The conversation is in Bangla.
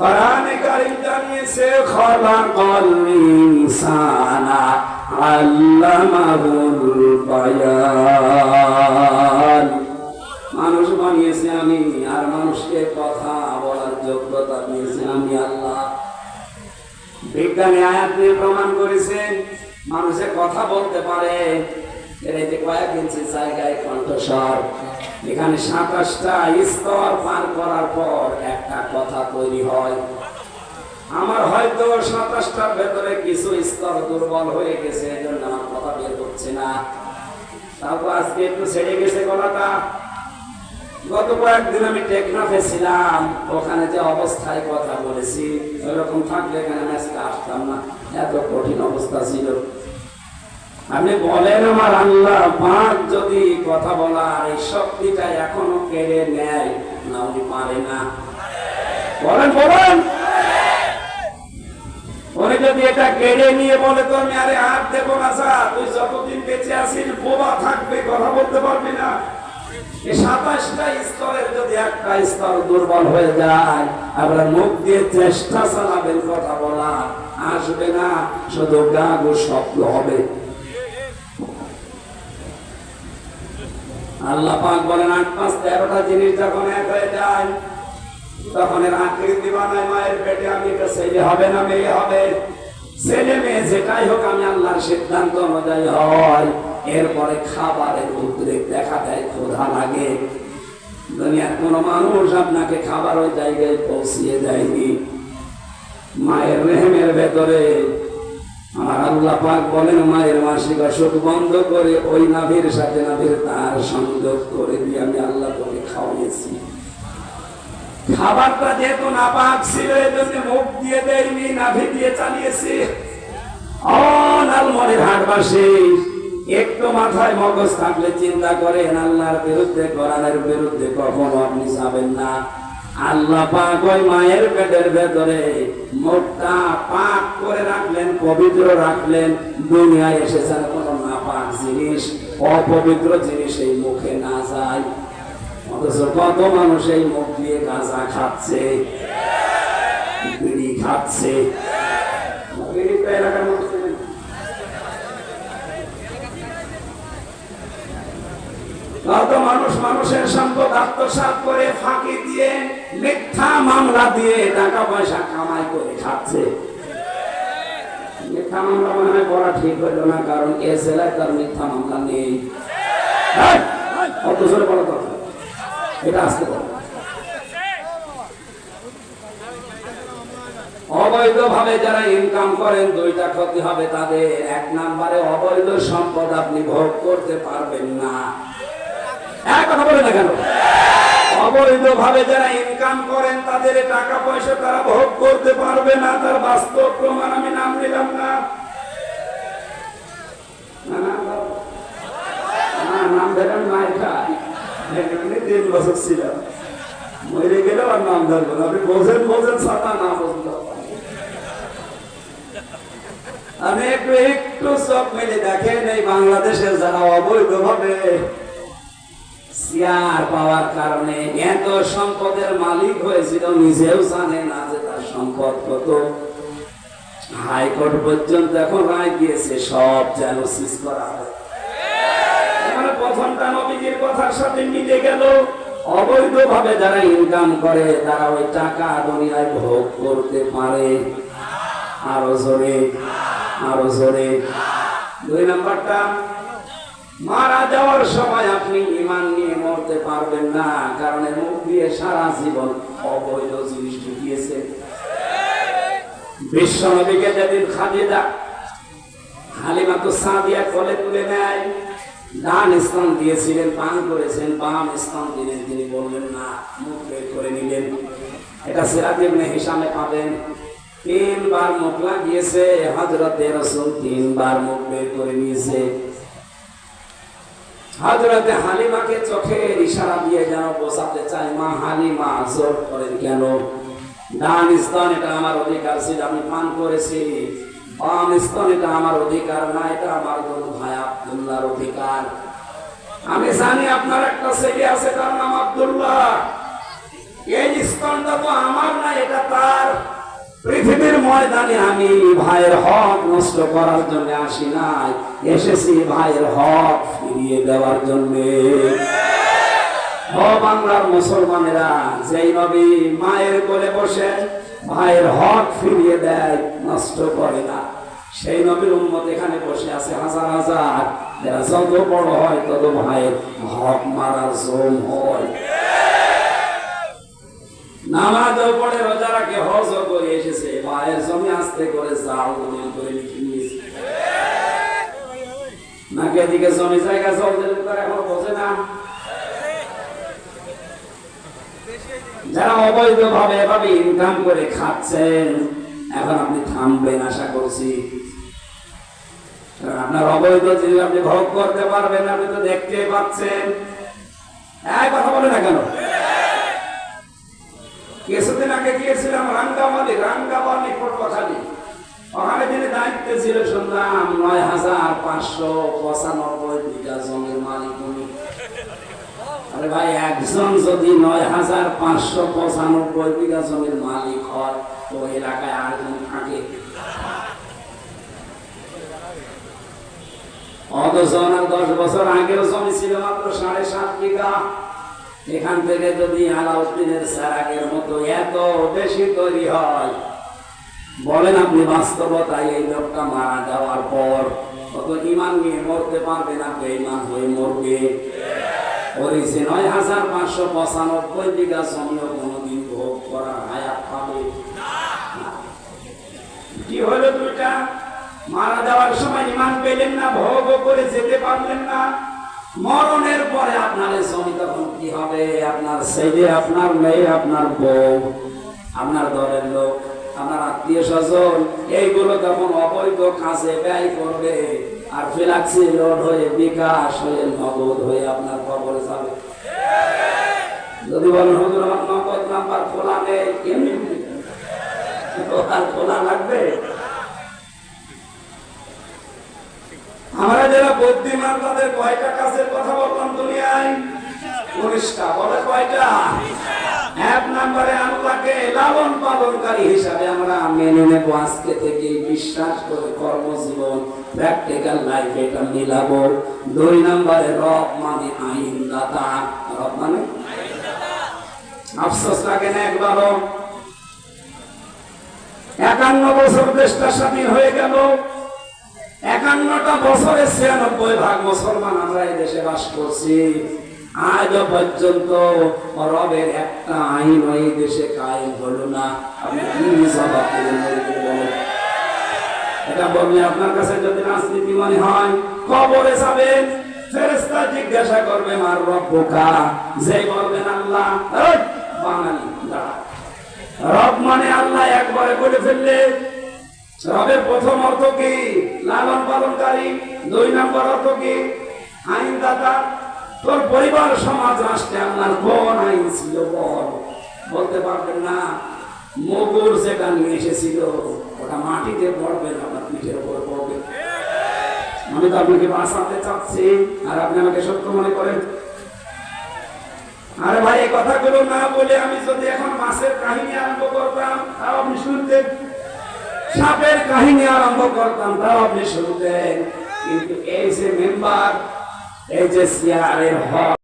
কোরআনে কারীম জানিয়েছে, খলাকাল ইনসানা আল্লামাহুল বায়ান। মানুষ বানিয়েছে আমি, আর মানুষকে কথা বলার যোগ্যতা দিয়েছে আমি আল্লাহ। বিজ্ঞানী আয়াত নিয়ে প্রমাণ করেছেন মানুষে কথা বলতে পারে, এর যে কয়েক ইঞ্চি জায়গায় কণ্ঠস্বর। এখানে সাতাশটা স্তর পার করার পর একটা কথা তৈরি হয়। আমার হয়তো সাতাশটার ভেতরে কিছু স্তর দুর্বল হয়ে গেছে এই জন্য আমার কথা বের করছে না। তারপর আজকে একটু ছেড়ে গেছে গলাটা। গত কয়েকদিন আমি টেকনাফে ছিলাম, ওখানে যে অবস্থায় কথা বলেছি, ওইরকম থাকলে এখানে আসতাম না? এত কঠিন অবস্থা ছিল। আপনি বলেন আমার আল্লাহ পাক যদি কথা বলার এই শক্তিটা এখনও কেড়ে নেয়, না উনি পারে না। বলেন বলেন। উনি যদি এটা কেড়ে নিয়ে বলে, তো আমি আরে হাত দেবো না স্যার তুই যতদিন বেঁচে আছিস, বোবা থাকবে, কথা বলতে পারবি না। সাতাশটা স্তরের যদি একটা স্তর দুর্বল হয়ে যায় আপনার মুখ দিয়ে চেষ্টা চালাবেন কথা বলা আসবে না, শুধু গা গো শব্দ হবে। আল্লাহ পাক বলেন, আট, পাঁচ, তেরোটা জিনিস যখন এক হয়ে যায়, তখন এর আকৃতি বানায় মায়ের পেটে আমি এটা ছেলে হবে না মেয়ে হবে? ছেলে মেয়ে যেটাই হোক, আমি আল্লাহর সিদ্ধান্ত অনুযায়ী হয়। এরপরে খাবারের উদ্রেক দেখা দেয়, ক্ষুধা লাগে। দুনিয়ার কোন মানুষ আপনাকে খাবার ওই জায়গায় পৌঁছিয়ে দেয়নি। মায়ের রেহেমের ভেতরে আল্লাহ পাক বলেন, মায়ের মাসিক অসুখ বন্ধ করে ওই নাভির সাথে নাভির তার সংযোগ করে দিয়ে আমি আল্লাহ তোকে খাওয়াইছি। খাবারটা যেহেতু না পাক ছিল এই জন্য মুখ দিয়ে দেয়নি, নাভি দিয়ে চালিয়েছি। অনালমনের হাটবাসী, একটু মাথায় মগজ থাকলে চিন্তা করেন, আল্লাহর বিরুদ্ধে, কোরআনের বিরুদ্ধে কখনো আপনি যাবেন না। আল্লাহ পাক ওই মায়ের পেটের ভেতরে মুখটা পাক করে রাখলেন, পবিত্র রাখলেন, দুনিয়ায় এসেছেন কোনো না পাক জিনিস, অপবিত্র জিনিস এই মুখে না যায়। অথচ কত মানুষ এই মুখ দিয়ে গাঁজা খাচ্ছে, বিড়ি খাচ্ছে। কত মানুষ মানুষের সম্পদ আত্মসাৎ করে ফাঁকি দিয়ে মিথ্যা মামলা দিয়ে টাকা পয়সা কামাই করে খাচ্ছে। মিথ্যা মামলা মনে হয় করা ঠিক হইল না, কারণ এ জেলায় তার মিথ্যা মামলা নেই। অত জোরে বলো কথা এটা আসতে অবৈধভাবে যারা ইনকাম করেন, দুইটা ক্ষতি হবে তাদের। এক নাম্বারে অবৈধ সম্পদ আপনি ভোগ করতে পারবেন না। এক কথা বলে না কেন? অবৈধভাবে যারা ইনকাম করেন, তাদের টাকা পয়সা তারা ভোগ করতে পারবে না, তার বাস্তব প্রমাণ আমি নাম নিলাম না। একটু একটু চোখ মেলে দেখেন, এই বাংলাদেশের যারা অবৈধভাবে চেয়ার পাওয়ার কারণে এত সম্পদের মালিক হয়েছিল, নিজেও জানে না যে তার সম্পদ কত। হাইকোর্ট পর্যন্ত এখন রায় গিয়েছে সব যেন সিজ করা হয়। যারা ইনকাম করে, তারা ওই টাকা ভোগ করতে পারে। আরও জোরে আরও জোরে। দুই মারা যাওয়ার সময় আপনি ইমান মরতে পারবেন না, কারণ মুখ দিয়ে সারা জীবন অবৈধ জিনিস ঢুকিয়েছে। বিশ্ব নবীকে যেদিন খাদিজা হালিমা তো সাদিয়া কোলে তুলে নেয়, ডান স্থান দিয়েছিলেন পান করেছেন, বাম স্থান দিলেন তিনি বললেন, না, মুখ বের করে নিলেন। এটা সিরাজ ইবনে হিসামে পাবেন। তিনবার মুখ লাগিয়েছে হজরতে রসুল তিনবার মুখ বের করে নিয়েছে। হজরতে হালিমাকে চোখের ইশারা দিয়ে যেন বোঝাতে চাই মা হালিমা, জোর করেন কেন? ডান স্তন এটা আমার অধিকার ছিল, আমি পান করেছি। বাম স্তন এটা আমার অধিকার, না, এটা আমার বড় ভাই আব্দুল্লাহর অধিকার। আমি জানি আপনার একটা ছেলে আছে, তার নাম আব্দুল্লাহ। এই স্তন স্থানটা তো আমার না, এটা তার পৃথিবীর ময়দানে আমি ভাইয়ের হক নষ্ট করার জন্য আসি নাই। এসেছি ভাইয়ের হক ফিরিয়ে দেওয়ার জন্য। বাংলার মুসলমানেরা, যেই নবী মায়ের কোলে বসে ভাইয়ের হক ফিরিয়ে দেয়, নষ্ট করে না। সেই নবীর উম্মত এখানে বসে আছে হাজার হাজার। যত বড় হয় তত ভাইয়ের হক মারার জম হয়। নামাজও পড়ে রোজা রাখে, হজও করে এসেছে। ভাইয়ের জমি আস্তে করে যাও দলিল করে লিখে নিয়েছে। নাকি এদিকে জমি জায়গা চলতে করে এখন বোঝে না। যারা অবৈধ ভাবে এভাবে ইনকাম করে খাচ্ছেন, এখন আপনি থামবেন আশা করছি। আপনার অবৈধ জিনিস আপনি ভোগ করতে পারবেন, আপনি তো দেখতে পাচ্ছেন। এক কথা বলে না কেন? কিছুদিন আগে গিয়েছিলাম রাঙ্গামালি রাঙ্গামালি পটুয়াখালী ওখানে যিনি দায়িত্বে ছিল শুনলাম, নয় হাজার পাঁচশো পঁচানব্বই বিঘা জমির মালিক উনি। আরে ভাই, একজন যদি নয় হাজার পাঁচশো পঁচানব্বই বিঘা জমির মালিক হয়, তো এলাকায় আটজন থাকে? অথচ ওনার দশ বছর আগেও জমি ছিল মাত্র সাড়ে সাত বিঘা। এখান থেকে যদি আলাউদ্দিনের স্যারাগের মতো এত বেশি তৈরি হয়, বলেন আপনি বাস্তবতায় এই লোকটা মারা যাওয়ার পর অত ইমান নিয়ে মরতে পারবে না বেইমান হয়ে মরবে? করেছে নয় হাজার পাঁচশো পঁচানব্বই বিঘা জমিও কোনোদিন ভোগ করার হায়াত পাবে? কি হলো দুইটা? মারা যাওয়ার সময় ইমান পেলেন না ভোগ করে যেতে পারলেন না। মরণের পরে আপনার জমি তখন কি হবে? আপনার ছেলে, আপনার মেয়ে, আপনার বউ, আপনার দলের লোক, আপনার আত্মীয় স্বজন, এইগুলো তখন অবৈধ কাজে ব্যয় করবে। আর ফিলাক্সি লোড হয়ে, বিকাশ হয়ে, নগদ হয়ে আপনার খবরে যাবে। যদি বলেন, হুজুর, আমার নগদ নাম্বার খোলা নেই। আর খোলা লাগবে? আমরা যারা বুদ্ধিমান, তাদের কয়টা দুনিয়ায় উনিশটা বলে কয়টা? এক নম্বরে আল্লাহকে লালন পালনকারী হিসাবে আমরা মেনে নেব, আজকে থেকে বিশ্বাস করে কর্মজীবন প্র্যাকটিক্যাল লাইফ এটা মিলাবো। দুই নম্বরে রব মানে আইন দাতা রব মানে? আফসোস লাগে না একবারও? একান্ন বছর দেশটা স্বাধীন হয়ে গেল। একান্নটা বছরে ছিয়ানব্বই ভাগ মুসলমান আমরা এই দেশে বাস করছি। আজও পর্যন্ত রবের একটা আইন এই দেশে কায়েম হলো না? এটা আপনার কাছে যদি রাজনীতি মনে হয়, কবরে যাবেন ফেরেস্তা জিজ্ঞাসা করবেন আর রব্বকা যে বলবেন, আল্লাহ বাঙালি, দাঁড়া। রব মানে আল্লাহ একবারে বলে ফেললে রবের প্রথম অর্থ কি? লালন পালনকারী। দুই নম্বর অর্থ কি? আইন আইনদাতা। তোর পরিবার, সমাজ, রাষ্ট্রে আপনার কোন আইন ছিল বল? বলতে পারবেন না। মগুর যেটা নিয়ে এসেছিল, ওটা মাটিতে পড়বে না আপনার পিঠের উপর পড়বে। আমি তো আপনাকে বাঁচাতে চাচ্ছি, আর আপনি আমাকে সত্য মনে করেন। আরে ভাই, এই কথাগুলো না বলে আমি যদি এখন মাছের কাহিনী আরম্ভ করতাম, তাও আপনি শুনতেন। সাপের কাহিনী আরম্ভ করতাম, তাও আপনি শুনতেন। কিন্তু এই যে মেম্বার, এই যে সিয়ারের হক